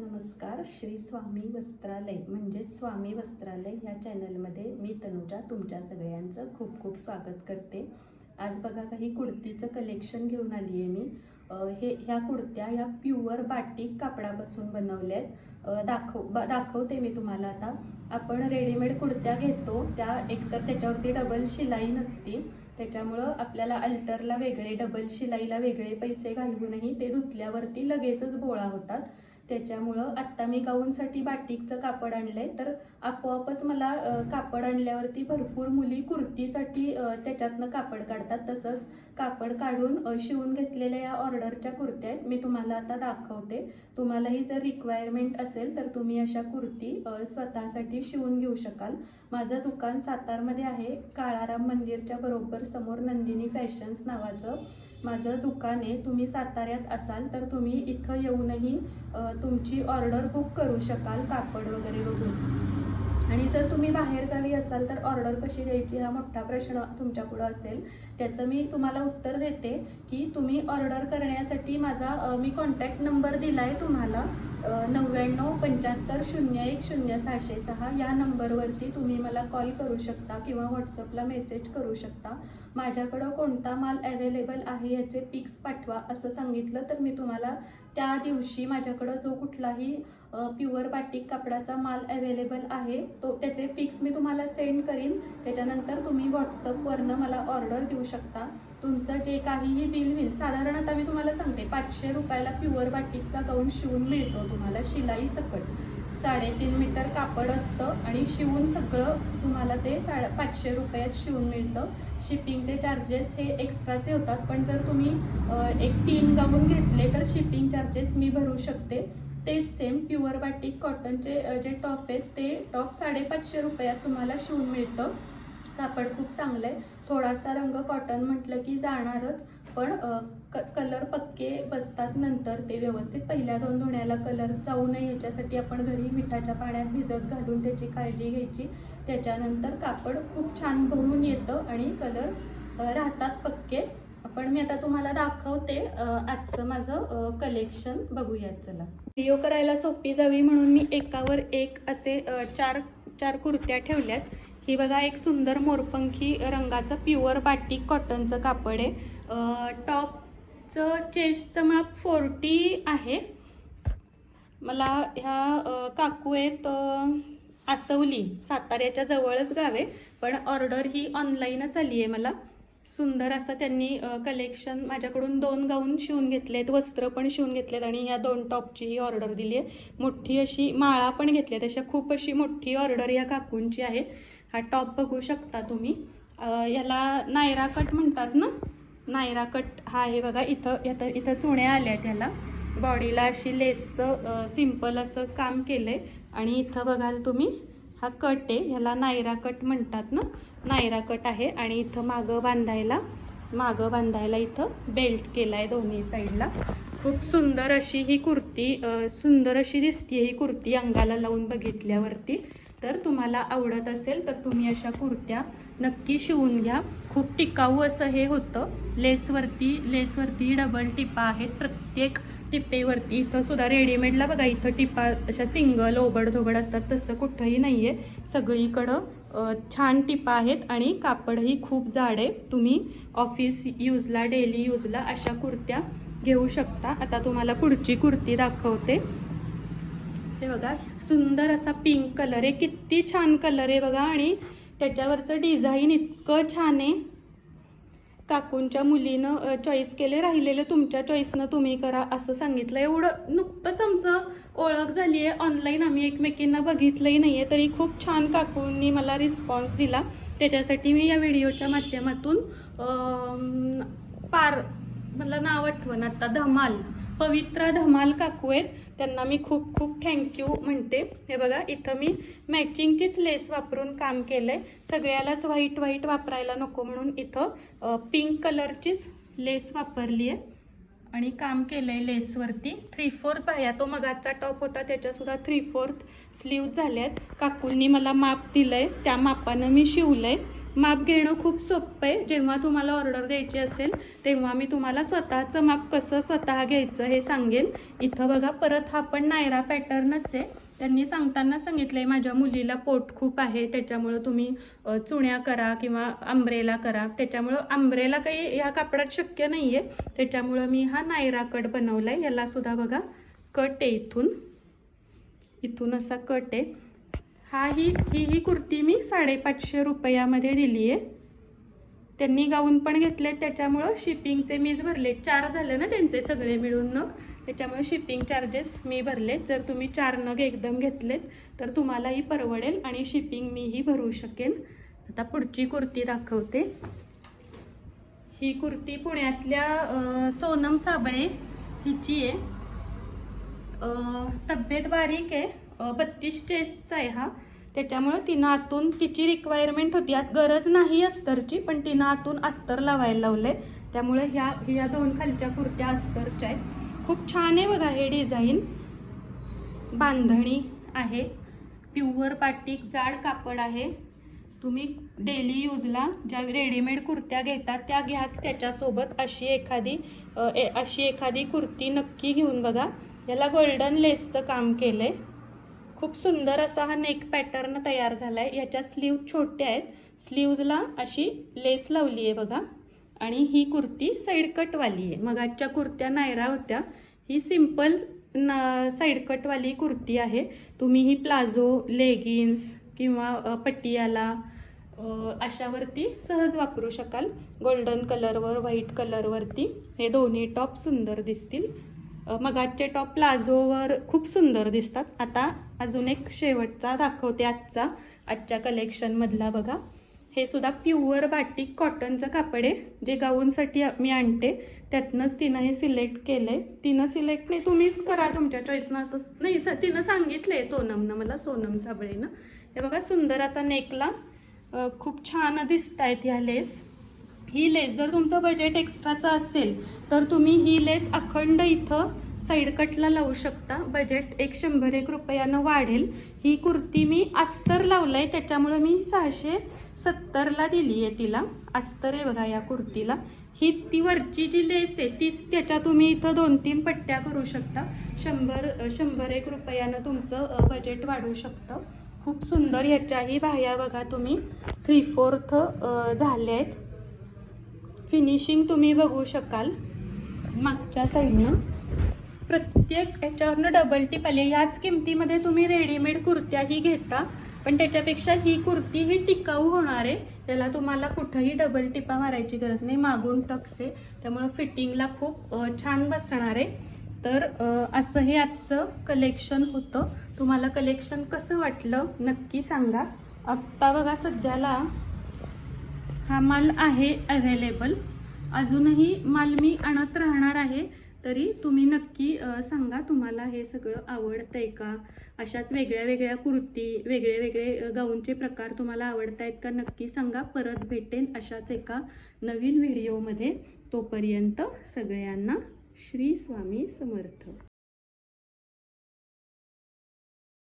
नमस्कार श्री स्वामी वस्त्रालय म्हणजेच स्वामी वस्त्रालय ह्या चॅनलमध्ये मी तनुजा तुमच्या सगळ्यांचं खूप खूप स्वागत करते. आज बघा काही कुर्तीचं कलेक्शन घेऊन आली आहे मी हे ह्या कुर्त्या ह्या प्युअर बाटिक कापडापासून बनवल्या आहेत दाखव बा दाखवते मी तुम्हाला आता. आपण रेडीमेड कुर्त्या घेतो त्या एकतर त्याच्यावरती डबल शिलाई नसती. त्याच्यामुळं आपल्याला अल्टरला वेगळे डबल शिलाईला वेगळे पैसे घालवूनही ते धुतल्यावरती लगेचच बोळा होतात. त्याच्यामुळं आत्ता मी गाऊनसाठी बाटिकचं कापड आणलं आहे तर आपोआपच मला कापड आणल्यावरती भरपूर मुली कुर्तीसाठी त्याच्यातनं कापड काढतात. तसंच कापड काढून शिवून घेतलेल्या या ऑर्डरच्या कुर्त्या आहेत. मी तुम्हाला आता दाखवते. तुम्हालाही जर रिक्वायरमेंट असेल तर तुम्ही अशा कुर्ती स्वतःसाठी शिवून घेऊ शकाल. माझं दुकान सातारमध्ये आहे. काळाराम मंदिरच्या बरोबर समोर नंदिनी फॅशन्स नावाचं. माझं दुकान आहे तुम्ही साताऱ्यात असाल तर तुम्ही इथं येऊनही तुमची ऑर्डर बुक करू शकाल कापड वगैरे बघून. आणि जर तुम्ही बाहेरगावी असाल तर ऑर्डर कशी द्यायची हा मोठा प्रश्न तुमच्यापुढं असेल. त्याचं मी तुम्हाला उत्तर देते की तुम्ही ऑर्डर करण्यासाठी माझा मी कॉन्टॅक्ट नंबर दिला आहे तुम्हाला नव्याण्णव पंच्याहत्तर शून्य एक शून्य सहाशे सहा. या नंबरवरती तुम्ही मला कॉल करू शकता किंवा व्हॉट्सअपला मेसेज करू शकता. माझ्याकडं कोणता माल अवेलेबल आहे याचे पिक्स पाठवा असं सांगितलं तर मी तुम्हाला त्या दिवशी माझ्याकडं जो कुठलाही प्युअर बाटिक कापडाचा माल अवेलेबल आहे तो त्याचे पिक्स मी तुम्हाला सेंड करीन. त्याच्यानंतर तुम्ही व्हॉट्सअपवरनं मला ऑर्डर देऊ शकता. तुमचं जे काहीही बिल होईल साधारण आता मी तुम्हाला सांगते पाचशे रुपयाला प्युअर बाटिकचा गाऊन शिवून मिळतो तुम्हाला शिलाई सकट. साडेतीन मीटर कापड असतं आणि शिवून सगळं तुम्हाला ते साडे पाचशे रुपयात शिवून मिळतं. शिपिंगचे चार्जेस हे एक्स्ट्राचे होतात पण जर तुम्ही एक तीन गाऊन घेतले तर शिपिंग चार्जेस मी भरू शकते. तेच सेम प्युअर बाटिक कॉटनचे जे टॉप आहेत ते टॉप साडेपाचशे रुपयात तुम्हाला शिवून मिळतं. कापड खूप चांगलं आहे. थोडासा रंग कॉटन म्हटलं की जाणारच. पण क कलर पक्के बसतात नंतर ते व्यवस्थित. पहिल्या दोन धुण्याला कलर जाऊ नये याच्यासाठी आपण घरी मिठाच्या पाण्यात भिजत घालून त्याची काळजी घ्यायची. त्याच्यानंतर कापड खूप छान भरून येतं आणि कलर राहतात पक्के. पण मी आता तुम्हाला दाखवते आजचं माझं कलेक्शन. बघूयात चला. व्हिडिओ करायला सोपी जावी म्हणून मी एकावर एक असे चार चार कुर्त्या ठेवल्यात. ही बघा एक सुंदर मोरपंखी रंगाचं प्युअर बाटिक कॉटनचं कापड आहे. टॉपचं चेस्टचं माप फोर्टी आहे. मला ह्या काकू आहेत आसवली साताऱ्याच्या जवळच गाव आहे. पण ऑर्डर ही ऑनलाईनच आली आहे मला. सुंदर असं त्यांनी कलेक्शन माझ्याकडून दोन गाऊन शिवून घेतलेत वस्त्र पण शिवून घेतलेत आणि ह्या दोन टॉपची ही ऑर्डर दिली आहे. मोठी अशी माळा पण घेतल्यात अशा खूप अशी मोठी ऑर्डर या काकूंची आहे. हा टॉप बघू शकता तुम्ही. याला नायरा कट म्हणतात ना? नायरा कट हा आहे बघा इथं इथं इथं चुण्या आल्या त्याला बॉडीला अशी लेसचं सिंपल असं काम केलंय. आणि इथं बघाल तुम्ही हा कट आहे ह्याला नायरा कट म्हणतात ना? नायरा कट आहे आणि इथं मागं बांधायला मागं बांधायला इथं बेल्ट केला आहे दोन्ही साईडला खूप सुंदर अशी ही कुर्ती सुंदर अशी दिसते ही कुर्ती अंगाला लावून बघितल्यावरती. तर तुम्हाला आवडत असेल तर तुम्ही अशा कुर्त्या नक्की शिवून घ्या. खूप टिकाऊ असं हे होतं. लेसवरती लेसवरती डबल टिपा आहेत. प्रत्येक टिपेवरती इथं सुद्धा रेडीमेडला बघा इथं टिपा अशा सिंगल ओबड धोबड असतात. तसं कुठंही नाही आहे सगळीकडं छान टिपा आहेत आणि कापडही खूप जाड. आहे तुम्ही ऑफिस यूजला डेली यूजला अशा कुर्त्या घेऊ शकता. आता तुम्हाला पुढची कुर्ती दाखवते. हे बघा सुंदर असा पिंक कलर आहे. किती छान कलर आहे बघा. आणि त्याच्यावरचं डिझाईन इतकं छान आहे. काकूंच्या मुलीनं चॉईस केले राहिलेलं तुमच्या चॉईसनं तुम्ही करा असं सांगितलं एवढं नुकतंच आमचं ओळख झाली आहे ऑनलाईन आम्ही एकमेकींना बघितलंही नाही आहे तरी खूप छान काकूंनी मला रिस्पॉन्स दिला. त्याच्यासाठी मी या व्हिडिओच्या माध्यमातून पार मला नाव आठवण आत्ता धमाल. पवित्रा धमाल काकू आहेत. त्यांना मी खूप खूप थँक्यू म्हणते. हे बघा इथं मी मॅचिंगचीच लेस वापरून काम केलं आहे सगळ्यालाच व्हाईट व्हाईट वापरायला नको म्हणून इथं पिंक कलरचीच लेस वापरली आहे. आणि काम केलं आहे लेसवरती थ्री फोर्थ पाया तो मगाचा टॉप होता त्याच्यासुद्धा थ्री फोर्थ स्लीव आहेत काकूंनी मला माप दिलं आहे त्या मापानं मी शिवलं आहे माप घेणं खूप सोपं आहे. जेव्हा तुम्हाला ऑर्डर द्यायची असेल तेव्हा मी तुम्हाला स्वतःचं माप कसं स्वतः घ्यायचं हे सांगेन. इथं बघा परत हा पण नायरा पॅटर्नच आहे. त्यांनी सांगताना सांगितलंय माझ्या मुलीला पोट खूप आहे त्याच्यामुळं तुम्ही चुण्या करा किंवा आंब्रेला करा. त्याच्यामुळं आंब्रेला काही ह्या कापडात शक्य नाही आहे त्याच्यामुळं मी हा नायरा कट बनवला आहे याला सुद्धा बघा कट आहे इथून. इथून असा कट आहे. हा ही ही ही कुर्ती मी साडेपाचशे रुपयामध्ये दिली आहे. त्यांनी गाऊन पण घेतले त्याच्यामुळं शिपिंगचे मीच भरले चार झाले ना त्यांचे सगळे मिळून नग. त्याच्यामुळे शिपिंग चार्जेस मी भरले जर तुम्ही चार नग एकदम घेतलेत तर तुम्हालाही परवडेल आणि शिपिंग मीही भरू शकेन. आता पुढची कुर्ती दाखवते. ही कुर्ती पुण्यातल्या सोनम साबळे हिची आहे. तब्येत बारीक आहे. बत्तीस टेस्टचा आहे हा. त्याच्यामुळं तिनं आतून तिची रिक्वायरमेंट होती. आज गरज नाही अस्तरची पण तिनं आतून अस्तर लावायला लावलंय. त्यामुळे ह्या ह्या दोन खालच्या कुर्त्या अस्तरच्या आहेत. खूप छान आहे बघा हे डिझाईन बांधणी आहे. प्युअर पाटीक जाड कापड आहे. तुम्ही डेली यूजला ज्या रेडीमेड कुर्त्या घेतात त्या घ्याच त्याच्यासोबत अशी एखादी ए- अशी एखादी कुर्ती नक्की घेऊन बघा. याला गोल्डन लेसचं काम केलं आहे खूप सुंदर असा हा नेक पॅटर्न तयार झाला आहे याच्या स्लीव छोट्या आहेत. स्लीव्जला अशी लेस लावली आहे बघा. आणि ही कुर्ती साईड कटवाली आहे. मग आजच्या कुर्त्या नायरा होत्या. ही सिंपल न साईड कटवाली कुर्ती आहे. तुम्ही ही प्लाझो लेगिन्स किंवा पटियाला अशावरती सहज वापरू शकाल. गोल्डन कलरवर व्हाईट कलरवरती हे दोन्ही टॉप सुंदर दिसतील. मग आजचे टॉप प्लाझोवर खूप सुंदर दिसतात. आता अजून एक शेवटचा दाखवते आजचा आजच्या कलेक्शनमधला बघा. हे सुद्धा प्युअर बाटिक कॉटनचं कापड आहे जे गाऊनसाठी मी आणते. त्यातनंच तिनं हे सिलेक्ट केलं आहे तिनं सिलेक्ट नाही तुम्हीच करा तुमच्या चॉईसनं असं नाही स तिनं सांगितलं आहे सोनमनं मला सोनम साबळेनं. हे बघा सुंदर असा नेकला. खूप छान दिसत आहेत ह्या लेस. ही लेस जर तुमचं बजेट एक्स्ट्राचं असेल तर तुम्ही ही लेस अखंड इथं साईड कटला लावू शकता. बजेट एक शंभर एक रुपयानं वाढेल. ही कुर्ती मी अस्तर लावलं आहे त्याच्यामुळं मी सहाशे सत्तरला दिली आहे तिला. अस्तर आहे बघा या कुर्तीला. ही ती वरची जी लेस आहे तीच त्याच्या तुम्ही इथं दोन तीन पट्ट्या करू शकता. शंभर शंभर एक रुपयानं तुमचं बजेट वाढू शकतं. खूप सुंदर ह्याच्याही बाह्या बघा तुम्ही. थ्री फोर्थ झाले आहेत. फिनिशिंग तुम्ही बघू शकाल. मागच्या साईडनं प्रत्येक याच्यावरनं डबल टिप आली. याच किमतीमध्ये तुम्ही रेडीमेड कुर्त्याही घेता. पण त्याच्यापेक्षा ही कुर्ती ही टिकाऊ होणार आहे. त्याला तुम्हाला कुठंही डबल टिपा मारायची गरज नाही. मागून टक्स आहे. त्यामुळं फिटिंगला खूप छान बसणार आहे. तर असं हे आजचं कलेक्शन होतं. तुम्हाला कलेक्शन कसं वाटलं नक्की सांगा. आत्ता बघा सध्याला. हा माल आहे अवेलेबल अजूनही माल मी आणत राहणार आहे तरी तुम्ही नक्की सांगा तुम्हाला हे सगळं आवडतंय का? अशाच वेगळ्या वेगळ्या कुर्ती वेगळे वेगळे गाऊनचे प्रकार तुम्हाला आवडत आहेत का नक्की सांगा परत भेटेन अशाच एका नवीन व्हिडिओमध्ये तोपर्यंत सगळ्यांना श्री स्वामी समर्थ.